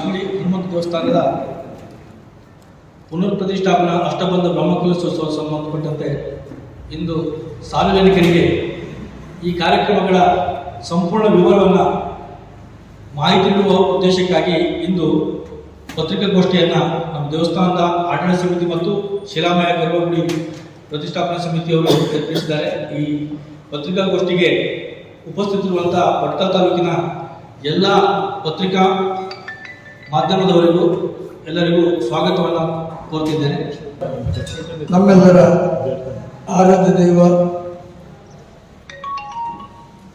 ಮಾಸ್ಕಡಿ ಹನುಮಂತ ದೇವಸ್ಥಾನದ ಪುನರ್ ಪ್ರತಿಷ್ಠಾಪನಾ ಅಷ್ಟಬಂಧ ಬ್ರಹ್ಮಕೋತ್ಸವ ಸಂಬಂಧಪಟ್ಟಂತೆ ಇಂದು ಸಾರ್ವಜನಿಕರಿಗೆ ಈ ಕಾರ್ಯಕ್ರಮಗಳ ಸಂಪೂರ್ಣ ವಿವರವನ್ನು ಮಾಹಿತಿ ನೀಡುವ ಉದ್ದೇಶಕ್ಕಾಗಿ ಇಂದು ಪತ್ರಿಕಾಗೋಷ್ಠಿಯನ್ನು ನಮ್ಮ ದೇವಸ್ಥಾನದ ಆಡಳಿತ ಸಮಿತಿ ಮತ್ತು ಶಿಲಾಮಯ ಗರ್ಭಗುಡಿ ಪ್ರತಿಷ್ಠಾಪನಾ ಸಮಿತಿಯವರು ಕಲ್ಪಿಸಿದ್ದಾರೆ ಈ ಪತ್ರಿಕಾಗೋಷ್ಠಿಗೆ ಉಪಸ್ಥಿತಿರುವಂಥ ಪಟ್ಟಣ ತಾಲೂಕಿನ ಎಲ್ಲ ಪತ್ರಿಕಾ ಮಾಧ್ಯಮದವರಿಗೂ ಎಲ್ಲರಿಗೂ ಸ್ವಾಗತವನ್ನು ಕೋರ್ತಿದ್ದೇನೆ. ನಮ್ಮೆಲ್ಲರ ಆರಾಧ್ಯ ದೈವ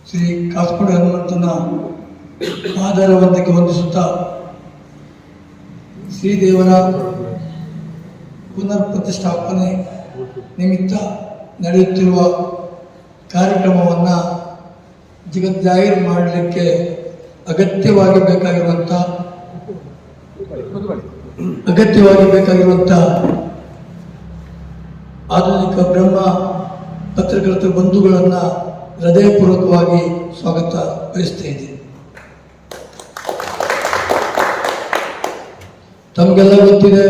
ಶ್ರೀ ಕಾಸ್ಪಡ ಹನುಮಂತನ ಆಧಾರವಂತಕ್ಕೆ ಹೊಂದಿಸುತ್ತಾ ಶ್ರೀದೇವರ ಪುನರ್ ಪ್ರತಿಷ್ಠಾಪನೆ ನಿಮಿತ್ತ ನಡೆಯುತ್ತಿರುವ ಕಾರ್ಯಕ್ರಮವನ್ನು ಜಗಜ್ಜಾಹೀರು ಮಾಡಲಿಕ್ಕೆ ಅಗತ್ಯವಾಗಿ ಬೇಕಾಗಿರುವಂಥ ಅಗತ್ಯವಾಗಿ ಬೇಕಾಗಿರುವಂಥ ಆಧುನಿಕ ಬ್ರಹ್ಮ ಪತ್ರಕರ್ತ ಬಂಧುಗಳನ್ನು ಹೃದಯಪೂರ್ವಕವಾಗಿ ಸ್ವಾಗತ ಬಯಸ್ತಾ ಇದ್ದೀನಿ. ತಮಗೆಲ್ಲ ಗೊತ್ತಿದೆ,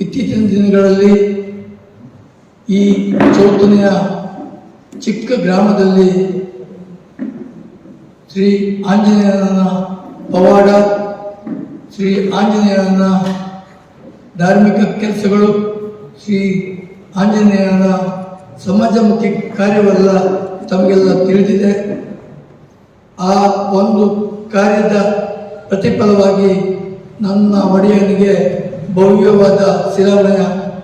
ಇತ್ತೀಚಿನ ದಿನಗಳಲ್ಲಿ ಈ ಚೌತನೆಯ ಚಿಕ್ಕ ಗ್ರಾಮದಲ್ಲಿ ಶ್ರೀ ಆಂಜನೇಯನ ಪವಾಡ ಶ್ರೀ ಆಂಜನೇಯನ ಧಾರ್ಮಿಕ ಕೆಲಸಗಳು, ಶ್ರೀ ಆಂಜನೇಯನ ಸಮಾಜಮುಖಿ ಕಾರ್ಯವೆಲ್ಲ ತಮಗೆಲ್ಲ ತಿಳಿದಿದೆ. ಆ ಒಂದು ಕಾರ್ಯದ ಪ್ರತಿಫಲವಾಗಿ ನನ್ನ ಒಡೆಯನಿಗೆ ಭವ್ಯವಾದ ಶಿಲಾಮಯ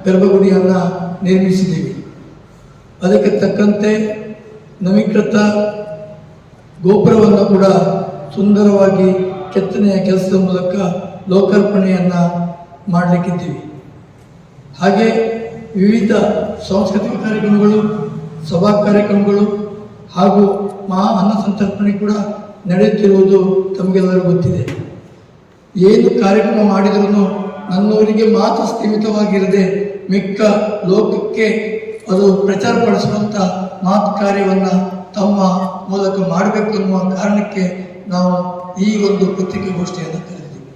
ಗರ್ಭಗುಡಿಯನ್ನು ನಿರ್ಮಿಸಿದ್ದೀವಿ. ಅದಕ್ಕೆ ತಕ್ಕಂತೆ ನವೀಕೃತ ಗೋಪುರವನ್ನು ಕೂಡ ಸುಂದರವಾಗಿ ಕೆತ್ತನೆಯ ಕೆಲಸದ ಮೂಲಕ ಲೋಕಾರ್ಪಣೆಯನ್ನು ಮಾಡಲಿಕ್ಕಿದ್ದೀವಿ. ಹಾಗೆ ವಿವಿಧ ಸಾಂಸ್ಕೃತಿಕ ಕಾರ್ಯಕ್ರಮಗಳು, ಸಭಾ ಕಾರ್ಯಕ್ರಮಗಳು ಹಾಗೂ ಮಹಾ ಅನ್ನ ಸಂತರ್ಪಣೆ ಕೂಡ ನಡೆಯುತ್ತಿರುವುದು ತಮಗೆಲ್ಲರಿಗೂ ಗೊತ್ತಿದೆ. ಏನು ಕಾರ್ಯಕ್ರಮ ಮಾಡಿದ್ರೂ ನನ್ನವರಿಗೆ ಮಾತ್ರ ಸ್ಥೀಮಿತವಾಗಿರದೆ ಮಿಕ್ಕ ಲೋಕಕ್ಕೆ ಅದು ಪ್ರಚಾರ ಪಡಿಸುವಂಥ ಮಾತು ಕಾರ್ಯವನ್ನು ತಮ್ಮ ಮೂಲಕ ಮಾಡಬೇಕು ಅನ್ನುವ ಕಾರಣಕ್ಕೆ ನಾವು ಈ ಒಂದು ಪತ್ರಿಕಾಗೋಷ್ಠಿಯನ್ನು ಕರೆದಿದ್ದೀವಿ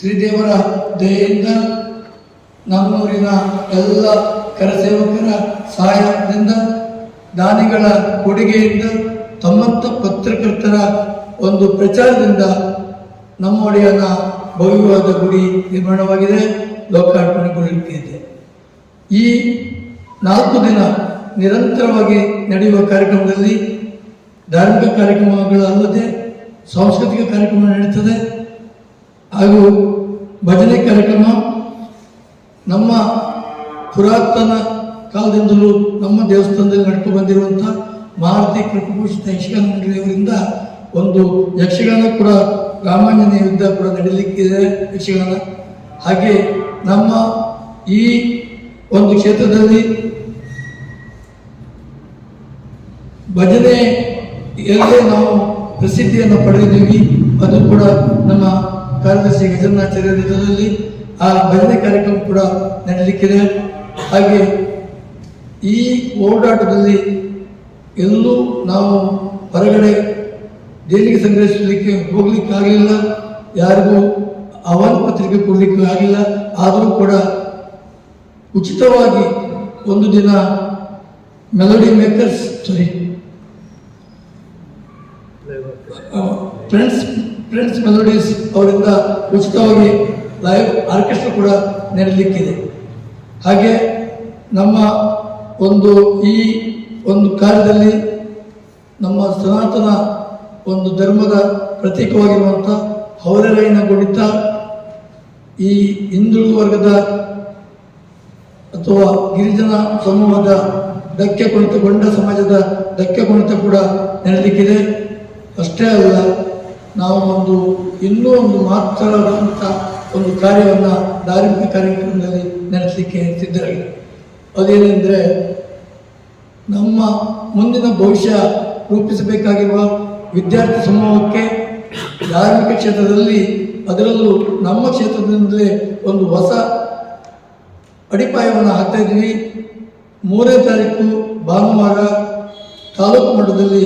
ಶ್ರೀದೇವರ ದಯೆಯಿಂದ ನಮ್ಮೂರಿನ ಎಲ್ಲ ಕರಸೇವಕರ ಸಹಾಯದಿಂದ, ದಾನಿಗಳ ಕೊಡುಗೆಯಿಂದ, ತಮ್ಮತ್ತ ಪತ್ರಕರ್ತರ ಒಂದು ಪ್ರಚಾರದಿಂದ ನಮ್ಮ ಭವ್ಯವಾದ ಗುಡಿ ನಿರ್ಮಾಣವಾಗಿದೆ. ಲೋಕಾರ್ಪಣೆಗೊಳ್ಳುತ್ತಿದೆ ಈ ನಾಲ್ಕು ದಿನ ನಿರಂತರವಾಗಿ ನಡೆಯುವ ಕಾರ್ಯಕ್ರಮದಲ್ಲಿ ಧಾರ್ಮಿಕ ಕಾರ್ಯಕ್ರಮಗಳು ಅಲ್ಲದೆ ಸಾಂಸ್ಕೃತಿಕ ಕಾರ್ಯಕ್ರಮ ನಡೀತದೆ. ಹಾಗೂ ಭಜನೆ ಕಾರ್ಯಕ್ರಮ ನಮ್ಮ ಪುರಾತನ ಕಾಲದಿಂದಲೂ ನಮ್ಮ ದೇವಸ್ಥಾನದಲ್ಲಿ ನಡ್ಕೊಂಡು ಬಂದಿರುವಂಥ ಮಾರುತಿ ಕೃಪಭೂಷಿತ ಯಕ್ಷಗಾನ ಮಂಡಳಿಯವರಿಂದ ಒಂದು ಯಕ್ಷಗಾನ ಕೂಡ ರಾಮಾಂಜನ ಯುದ್ಧ ಕೂಡ ನಡೀಲಿಕ್ಕಿದೆ ಯಕ್ಷಗಾನ. ಹಾಗೆ ನಮ್ಮ ಈ ಒಂದು ಕ್ಷೇತ್ರದಲ್ಲಿ ಭಜನೆ ಎಲ್ಲೇ ನಾವು ಪ್ರಸಿದ್ಧಿಯನ್ನು ಪಡೆದಿದ್ದೀವಿ. ಅದು ಕೂಡ ನಮ್ಮ ಕಾರ್ಯದರ್ಶಿ ಗಜನಾಚಾರ್ಯ ನೇತೃತ್ವದಲ್ಲಿ ಆ ಭಜನೆ ಕಾರ್ಯಕ್ರಮ ಕೂಡ ನಡೆಯಲಿಕ್ಕಿದೆ. ಹಾಗೆ ಈ ಓಡಾಟದಲ್ಲಿ ಎಲ್ಲೂ ನಾವು ಹೊರಗಡೆ ದೇಣಿಗೆ ಸಂಗ್ರಹಿಸಲಿಕ್ಕೆ ಹೋಗ್ಲಿಕ್ಕೆ ಆಗಲಿಲ್ಲ ಯಾರಿಗೂ ಆಹ್ವಾನ ಪತ್ರಿಕೆ ಕೊಡಲಿಕ್ಕೂ ಆಗಿಲ್ಲ. ಆದರೂ ಕೂಡ ಉಚಿತವಾಗಿ ಒಂದು ದಿನ melody makers sorry friends friends melodies ಅವರಿಂದ ಉಚಿತವಾಗಿ ಲೈವ್ ಆರ್ಕೆಸ್ಟ್ರಾ ಕೂಡ ನಡೆಯಲಿಕ್ಕಿದೆ ಹಾಗೆ ನಮ್ಮ ಒಂದು ಈ ಒಂದು ಕಾರ್ಯದಲ್ಲಿ ನಮ್ಮ ಸನಾತನ ಒಂದು ಧರ್ಮದ ಪ್ರತೀಕವಾಗಿರುವಂಥ ಹೌರರೈನ ಗುಣಿತ ಈ ಹಿಂದುಳಿದ ವರ್ಗದ ಅಥವಾ ಗಿರಿಜನ ಸಮೂಹದ ಧಕ್ಕೆ ಕುಣಿತಗೊಂಡ ಸಮಾಜದ ಧಕ್ಕೆ ಕುಣಿತ ಕೂಡ ನಡೆಯಲಿಕ್ಕಿದೆ ಅಷ್ಟೇ ಅಲ್ಲ, ನಾವು ಒಂದು ಇನ್ನೂ ಒಂದು ಮಾತ್ರವಾದಂಥ ಒಂದು ಕಾರ್ಯವನ್ನು ಧಾರ್ಮಿಕ ಕಾರ್ಯಕ್ರಮದಲ್ಲಿ ನಡೆಸಲಿಕ್ಕೆ ಸಿದ್ಧರಾಗಿದೆ ಅದೇನೆಂದರೆ, ನಮ್ಮ ಮುಂದಿನ ಭವಿಷ್ಯ ರೂಪಿಸಬೇಕಾಗಿರುವ ವಿದ್ಯಾರ್ಥಿ ಸಮೂಹಕ್ಕೆ ಧಾರ್ಮಿಕ ಕ್ಷೇತ್ರದಲ್ಲಿ, ಅದರಲ್ಲೂ ನಮ್ಮ ಕ್ಷೇತ್ರದಿಂದಲೇ ಒಂದು ಹೊಸ ಅಡಿಪಾಯವನ್ನು ಹಾಕ್ತಾ ಇದ್ದೀವಿ. ಮೂರನೇ ತಾರೀಕು ಭಾನುವಾರ ತಾಲೂಕು ಮಟ್ಟದಲ್ಲಿ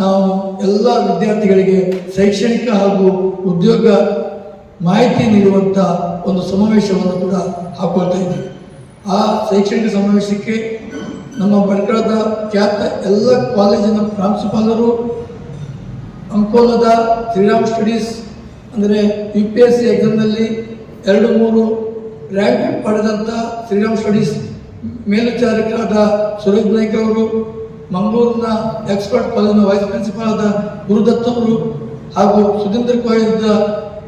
ನಾವು ಎಲ್ಲ ವಿದ್ಯಾರ್ಥಿಗಳಿಗೆ ಶೈಕ್ಷಣಿಕ ಹಾಗೂ ಉದ್ಯೋಗ ಮಾಹಿತಿ ನೀಡುವಂಥ ಒಂದು ಸಮಾವೇಶವನ್ನು ಕೂಡ ಹಾಕೊಳ್ತಾ ಇದ್ದೀವಿ. ಆ ಶೈಕ್ಷಣಿಕ ಸಮಾವೇಶಕ್ಕೆ ನಮ್ಮ ಬಡ್ಕಳದ ಖ್ಯಾತ ಎಲ್ಲ ಕಾಲೇಜಿನ ಪ್ರಾಂಶುಪಾಲರು, ಅಂಕೋಲದ ಶ್ರೀರಾಮ್ ಸ್ಟಡೀಸ್ ಅಂದರೆ ಯು ಪಿ ಎಸ್ ಸಿ ಎಕ್ಸಾಮ್ನಲ್ಲಿ ಎರಡು ಮೂರು ರ್ಯಾಂಕ್ ಪಡೆದಂಥ ಶ್ರೀರಾಮ್ ಸ್ಟಡೀಸ್ ಮೇಲ್ವಿಚಾರಕರಾದ ಸುರೇಶ್ ನಾಯ್ಕ ಅವರು ಮಂಗಳೂರಿನ ಎಕ್ಸ್ಪರ್ಟ್ ಕಾಲೇಜಿನ ವೈಸ್ ಪ್ರಿನ್ಸಿಪಾಲ್ ಆದ ಗುರುದತ್ ಅವರು ಹಾಗೂ ಸುಧೀಂದ್ರ ಕಾಲೇಜಿನ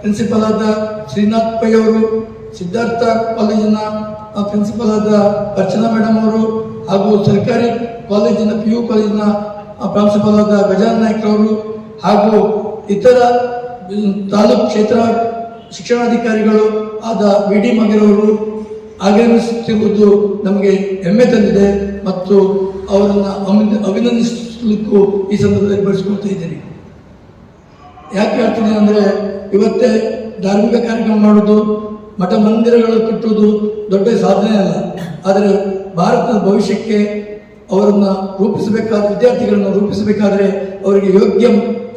ಪ್ರಿನ್ಸಿಪಾಲ್ ಆದ ಶ್ರೀನಾಥ್ ಪೈ ಅವರು, ಸಿದ್ಧಾರ್ಥ ಕಾಲೇಜಿನ ಪ್ರಿನ್ಸಿಪಾಲ್ ಆದ ಅರ್ಚನಾ ಮೇಡಮ್ ಅವರು ಹಾಗೂ ಸರ್ಕಾರಿ ಕಾಲೇಜಿನ ಪಿ ಯು ಕಾಲೇಜಿನ ಪ್ರಾಂಶುಪಾಲ ಆದ ಗಜಾನ್ ನಾಯ್ಕ ಅವರು ಹಾಗೂ ಇತರ ತಾಲೂಕು ಕ್ಷೇತ್ರ ಶಿಕ್ಷಣಾಧಿಕಾರಿಗಳು ಆದ ವಿ ಡಿ ಮಗಿರವರು ಆಗಮಿಸುತ್ತಿರುವುದು ನಮಗೆ ಹೆಮ್ಮೆ ತಂದಿದೆ. ಮತ್ತು ಅವರನ್ನು ಅಭಿನ- ಅಭಿನಂದಿಸಲಿಕ್ಕೂ ಈ ಸಂದರ್ಭದಲ್ಲಿ ಬಳಸ್ಕೊಳ್ತಾ ಇದ್ದೀನಿ. ಯಾಕೆ ಹೇಳ್ತೀನಿ ಅಂದರೆ, ಇವತ್ತೇ ಧಾರ್ಮಿಕ ಕಾರ್ಯಕ್ರಮ ಮಾಡೋದು ಮಠ ಮಂದಿರಗಳು ಕಟ್ಟುವುದು ದೊಡ್ಡ ಸಾಧನೆ ಅಲ್ಲ. ಆದರೆ ಭಾರತದ ಭವಿಷ್ಯಕ್ಕೆ ಅವರನ್ನು ರೂಪಿಸಬೇಕಾದ, ವಿದ್ಯಾರ್ಥಿಗಳನ್ನು ರೂಪಿಸಬೇಕಾದರೆ ಅವರಿಗೆ ಯೋಗ್ಯ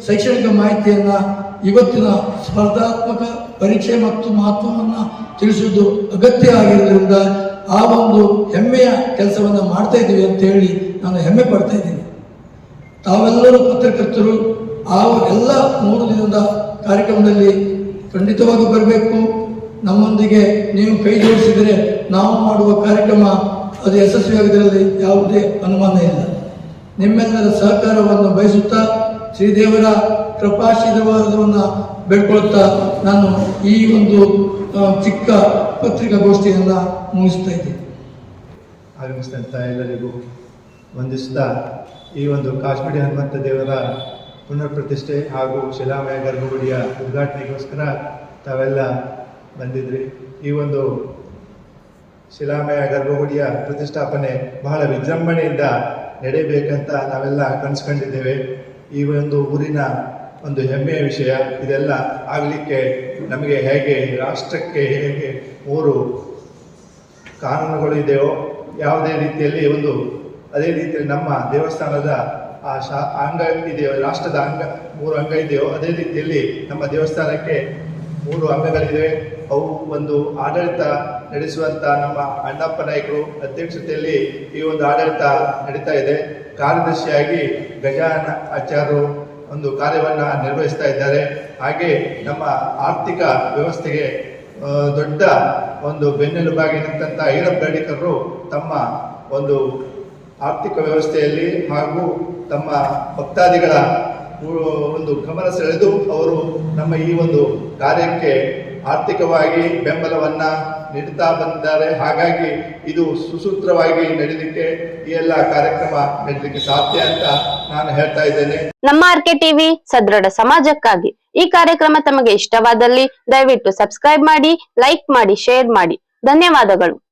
ಶೈಕ್ಷಣಿಕ ಮಾಹಿತಿಯನ್ನು ಇವತ್ತಿನ ಸ್ಪರ್ಧಾತ್ಮಕ ಪರೀಕ್ಷೆ ಮತ್ತು ಮಹತ್ವವನ್ನು ತಿಳಿಸುವುದು ಅಗತ್ಯ ಆಗಿರೋದ್ರಿಂದ ಆ ಒಂದು ಹೆಮ್ಮೆಯ ಕೆಲಸವನ್ನು ಮಾಡ್ತಾ ಇದ್ದೀವಿ ಅಂತ ಹೇಳಿ ನಾನು ಹೆಮ್ಮೆ ಪಡ್ತಾ ಇದ್ದೀನಿ. ತಾವೆಲ್ಲರೂ ಪತ್ರಕರ್ತರು, ಆ ಎಲ್ಲ ಮೂರು ದಿನದ ಕಾರ್ಯಕ್ರಮದಲ್ಲಿ ಖಂಡಿತವಾಗಿ ಬರಬೇಕು. ನಮ್ಮೊಂದಿಗೆ ನೀವು ಕೈ ಜೋಡಿಸಿದರೆ ನಾವು ಮಾಡುವ ಕಾರ್ಯಕ್ರಮ ಅದು ಯಶಸ್ವಿಯಾಗಿದ್ದರಲ್ಲಿ ಯಾವುದೇ ಅನುಮಾನ ಇಲ್ಲ. ನಿಮ್ಮೆಲ್ಲರ ಸಹಕಾರವನ್ನು ಬಯಸುತ್ತಾ ಶ್ರೀದೇವರ ಕೃಪಾಶೀರ್ವಾದವನ್ನು ಬೆಳ್ಕೊಳ್ತಾ ನಾನು ಈ ಒಂದು ಚಿಕ್ಕ ಪತ್ರಿಕಾಗೋಷ್ಠಿಯನ್ನು ಮುಗಿಸ್ತಾ ಇದ್ದೀನಿ ಆಗಮಿಸಿದಂಥ ಎಲ್ಲರಿಗೂ ವಂದಿಸ್ತಾ ಈ ಒಂದು ಕಾಶ್ಮೀರಿ ಹನುಮಂತ ದೇವರ ಪುನರ್ ಪ್ರತಿಷ್ಠೆ ಹಾಗೂ ಶಿಲಾಮಯ ಗರ್ಭಗುಡಿಯ ಉದ್ಘಾಟನೆಗೋಸ್ಕರ ತಾವೆಲ್ಲ ಬಂದಿದ್ರಿ. ಈ ಒಂದು ಶಿಲಾಮಯ ಗರ್ಭಗುಡಿಯ ಪ್ರತಿಷ್ಠಾಪನೆ ಬಹಳ ವಿಜೃಂಭಣೆಯಿಂದ ನಡೆಯಬೇಕಂತ ನಾವೆಲ್ಲ ಕನಸ್ಕೊಂಡಿದ್ದೇವೆ. ಈ ಒಂದು ಊರಿನ ಒಂದು ಹೆಮ್ಮೆಯ ವಿಷಯ. ಇದೆಲ್ಲ ಆಗಲಿಕ್ಕೆ ನಮಗೆ ಹೇಗೆ, ರಾಷ್ಟ್ರಕ್ಕೆ ಹೇಗೆ, ಮೂರು ಕಾನೂನುಗಳು ಇದೆಯೋ, ಯಾವುದೇ ರೀತಿಯಲ್ಲಿ ಒಂದು, ಅದೇ ರೀತಿಯಲ್ಲಿ ನಮ್ಮ ದೇವಸ್ಥಾನದ ಆ ಶಾ, ಅಂಗ ಇದೆಯೋ, ರಾಷ್ಟ್ರದ ಅಂಗ, ಮೂರು ಅಂಗ ಇದೆಯೋ, ಅದೇ ರೀತಿಯಲ್ಲಿ ನಮ್ಮ ದೇವಸ್ಥಾನಕ್ಕೆ ಮೂರು ಅಂಗಗಳಿವೆ. ಅವು ಒಂದು ಆಡಳಿತ ನಡೆಸುವಂತ ನಮ್ಮ ಅಣ್ಣಪ್ಪ ನಾಯಕರು ಅಧ್ಯಕ್ಷತೆಯಲ್ಲಿ ಈ ಒಂದು ಆಡಳಿತ ನಡೀತಾ ಇದೆ. ಕಾರ್ಯದರ್ಶಿಯಾಗಿ ಗಜಾನ ಆಚಾರ್ಯರು ಒಂದು ಕಾರ್ಯವನ್ನು ನಿರ್ವಹಿಸ್ತಾ ಇದ್ದಾರೆ. ಹಾಗೆ ನಮ್ಮ ಆರ್ಥಿಕ ವ್ಯವಸ್ಥೆಗೆ ದೊಡ್ಡ ಒಂದು ಬೆನ್ನೆಲುಬಾಗಿ ನಿಂತಹ ಗಡಿಕರು ತಮ್ಮ ಒಂದು ಆರ್ಥಿಕ ವ್ಯವಸ್ಥೆಯಲ್ಲಿ ಹಾಗೂ ತಮ್ಮ ಭಕ್ತಾದಿಗಳ ಒಂದು ಗಮನ ಸೆಳೆದು ಅವರು ನಮ್ಮ ಈ ಒಂದು ಕಾರ್ಯಕ್ಕೆ ಆರ್ಥಿಕವಾಗಿ ಬೆಂಬಲವನ್ನ ನೀಡುತ್ತಾ ಬಂದಿದ್ದಾರೆ. ಹಾಗಾಗಿ ಇದು ಸುಸೂತ್ರವಾಗಿ ನಡೀಲಿಕ್ಕೆ ಈ ಎಲ್ಲ ಕಾರ್ಯಕ್ರಮ ನಡೀಲಿಕ್ಕೆ ಸಾಧ್ಯ ಅಂತ ನಾನು ಹೇಳ್ತಾ ಇದ್ದೇನೆ. ನಮ್ಮ ಆರ್ಕೆ ಟಿವಿ ಸದೃಢ ಸಮಾಜಕ್ಕಾಗಿ ಈ ಕಾರ್ಯಕ್ರಮ ತಮಗೆ ಇಷ್ಟವಾದಲ್ಲಿ ದಯವಿಟ್ಟು ಸಬ್ಸ್ಕ್ರೈಬ್ ಮಾಡಿ, ಲೈಕ್ ಮಾಡಿ, ಶೇರ್ ಮಾಡಿ. ಧನ್ಯವಾದಗಳು.